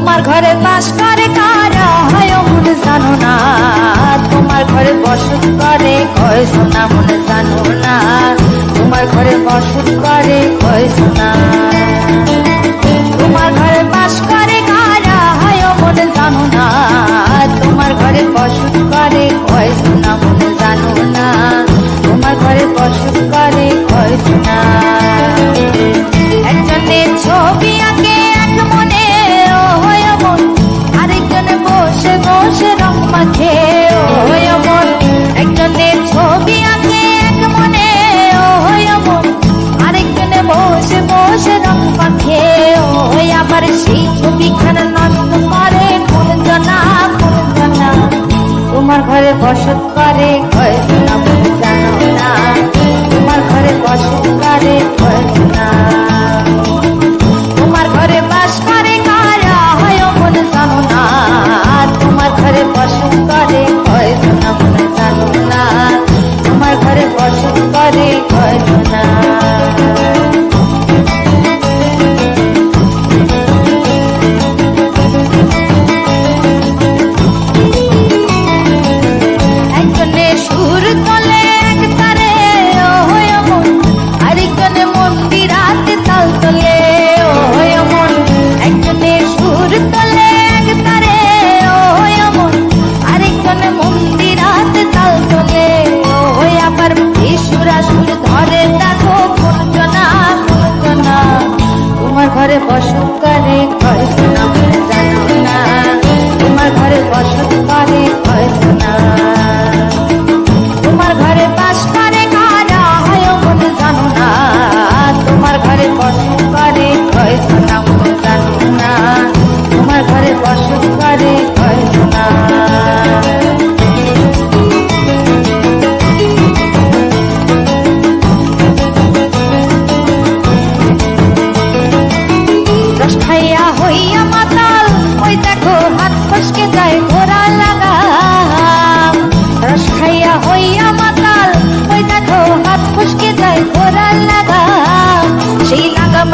তোমার ঘরে বাস করে কারা হয় মনে জানো না? তোমার ঘরে বসত করে, কয় শোনা মনে জানো না? তোমার ঘরে বসত করে, কয় শোনা তোমার ঘরে বাস করে কারা হয় মনে জানো না? তোমার ঘরে বসত করে, কয় শোনা মনে জানো না? তোমার ঘরে বসত করে, কয় শোনা সেরম মাঝে ও একজনের ছবি আঁকে এক মনে বসে বসে রং মাখে আবার সেই ছবিখানা নষ্ট তোমার ঘরে বসত করে কয়জনা না তোমার ঘরে বসত করে না হইয়া হইয়া মাতাল, ওই দেখো হাত ফসকে যায় ঘোরা লাগা রস খাইয়া হইয়া মাতাল, ওই দেখো হাত ফসকে যায় ঘোরা লাগা সেই লাগাম